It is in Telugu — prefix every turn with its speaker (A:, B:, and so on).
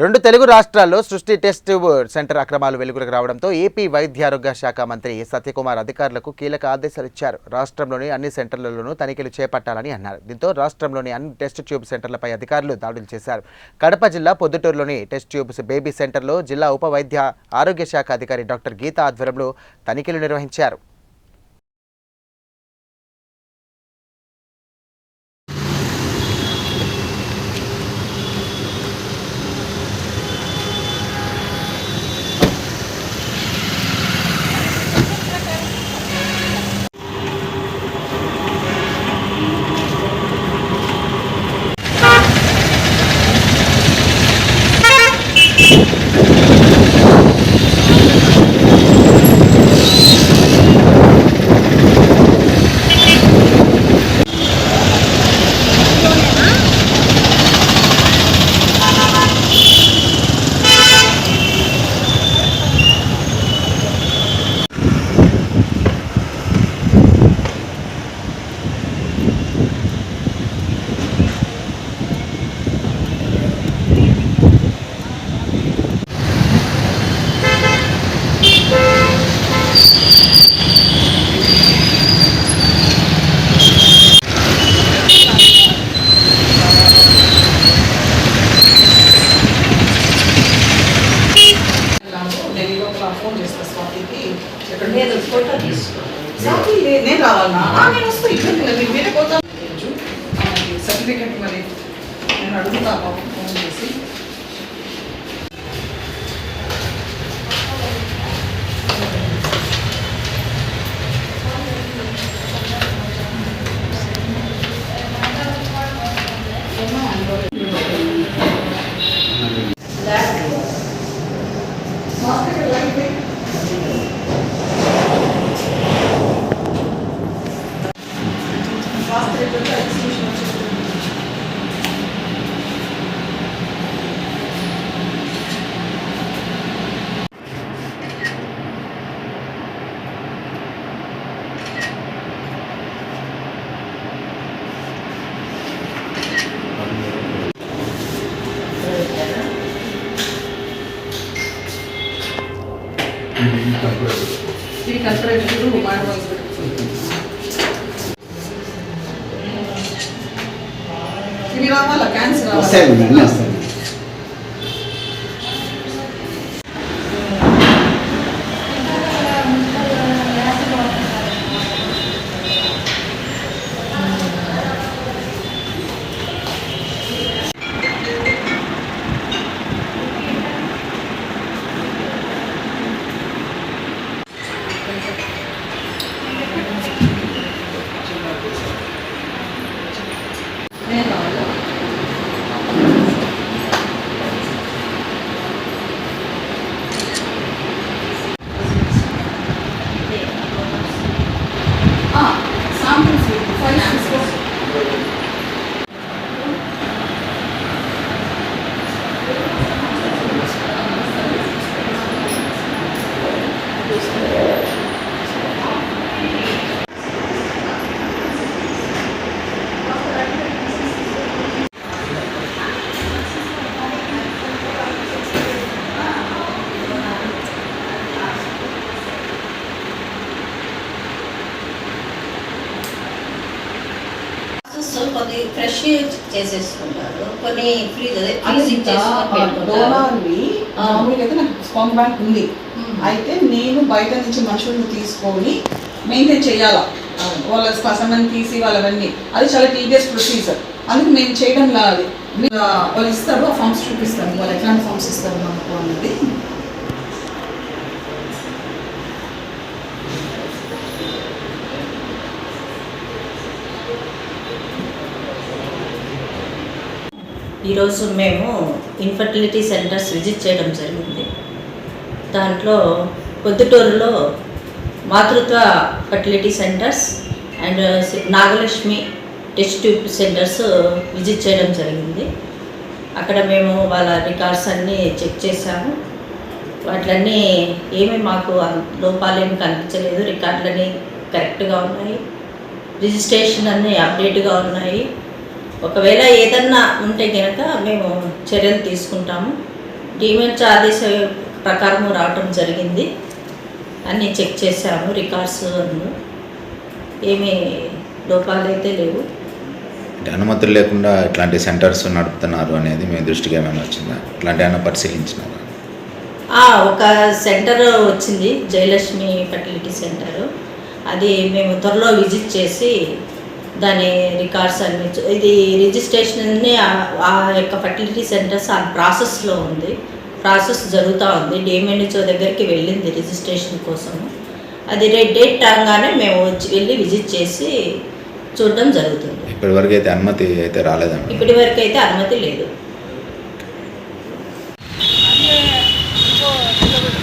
A: రెండు తెలుగు రాష్ట్రాల్లో సృష్టి టెస్ట్ ట్యూబ్ సెంటర్ అక్రమాలు వెలుగులకు రావడంతో ఏపీ వైద్యారోగ్య శాఖ మంత్రి సత్యకుమార్ అధికారులకు కీలక ఆదేశాలు ఇచ్చారు. రాష్ట్రంలోని అన్ని సెంటర్లలోనూ తనిఖీలు చేపట్టాలని అన్నారు. దీంతో రాష్ట్రంలోని అన్ని టెస్ట్ ట్యూబ్ సెంటర్లపై అధికారులు దాడులు చేశారు. కడప జిల్లా పొద్దుటూరులోని టెస్ట్ ట్యూబ్స్ బేబీ సెంటర్లో జిల్లా ఉప వైద్య ఆరోగ్య శాఖ అధికారి డాక్టర్ గీత ఆధ్వర్యంలో తనిఖీలు నిర్వహించారు.
B: నేను రావాలన్నా ఆ, నేను వస్తా ఇబ్బంది లేదు మీరు మీరే పోతాను సర్టిఫికెట్ మరి నేను అడుగుతా హాస్పిటల్ అయితే ఇది కల్పరేటర్ మైండ్ హాస్పిటల్ రావాలా క్యాన్సర్
C: వస్తాయి
B: రావాలా
C: అన్నీ వస్తాయి
B: నేను రావాలా సాంపిల్స్ ఫైవ్ సిక్స్
D: సో కొన్ని ఫ్రెష్ చేసేసుకుంటారు కొన్ని ఫ్రీజ్ ఆ.
B: మామూలుగా అయితే నాకు స్పామ్ బ్యాంక్ ఉంది. అయితే నేను బయట నుంచి మనుషులను తీసుకొని మెయింటైన్ చేయాలా. వాళ్ళ స్పశమని తీసి వాళ్ళవన్నీ. అది చాలా టీడియస్ ప్రొసీజర్ అందుకు మేము చేయడం లా అది మీ- ఆ, వాళ్ళు ఇస్తారు ఆ ఫామ్స్ చూపిస్తాను వాళ్ళు ఎట్లాంటి ఫామ్స్ ఇస్తారు మనకు అన్నది
D: ఈరోజు మేము ఇన్ఫర్టిలిటీ సెంటర్స్ విజిట్ చేయడం జరిగింది. దాంట్లో పొద్దుటూరులో Matrutva fertility centres and Nagalakshmi test tube centres visit చేయడం జరిగింది. అక్కడ మేము వాళ్ళ రికార్డ్స్ అన్నీ చెక్ చేశాము. వాటిలన్నీ ఏమీ మాకు లోపాలేమి కనిపించలేదు. రికార్డులన్నీ కరెక్ట్గా ఉన్నాయి. రిజిస్ట్రేషన్ అన్నీ అప్డేట్గా ఉన్నాయి. ఒకవేళ ఏదన్నా ఉంటే కనుక మేము చర్యలు తీసుకుంటాము. డిమెంట్ ఆదేశ ప్రకారం రావటం జరిగింది. అన్నీ చెక్ చేసాము రికార్డ్స్ ఏమీ లోపాలు అయితే లేవు.
C: అనుమతులు లేకుండా ఇట్లాంటి సెంటర్స్ నడుపుతున్నారు అనేది మీ దృష్టికి ఏమైనా వచ్చిందా? ఇట్లాంటి ఏమైనా పరిశీలించినారా?
D: ఒక సెంటర్ వచ్చింది జయలక్ష్మి ఫర్టిలిటీ సెంటర్. అది మేము త్వరలో విజిట్ చేసి దాని రికార్డ్స్ అన్ని ఇది రిజిస్ట్రేషన్ ఆ యొక్క ఫర్టిలిటీ సెంటర్స్ ఆ ప్రాసెస్లో ఉంది. ప్రాసెస్ జరుగుతూ ఉంది. డిఎంఎన్హెచ్ఓ దగ్గరికి వెళ్ళింది రిజిస్ట్రేషన్ కోసం అది రే డేట్ రాగానే మేము వచ్చి వెళ్ళి విజిట్ చేసి చూడడం జరుగుతుంది.
C: ఇప్పటివరకు అయితే అనుమతి అయితే రాలేదండి
D: ఇప్పటి వరకు అయితే అనుమతి లేదు
E: అదే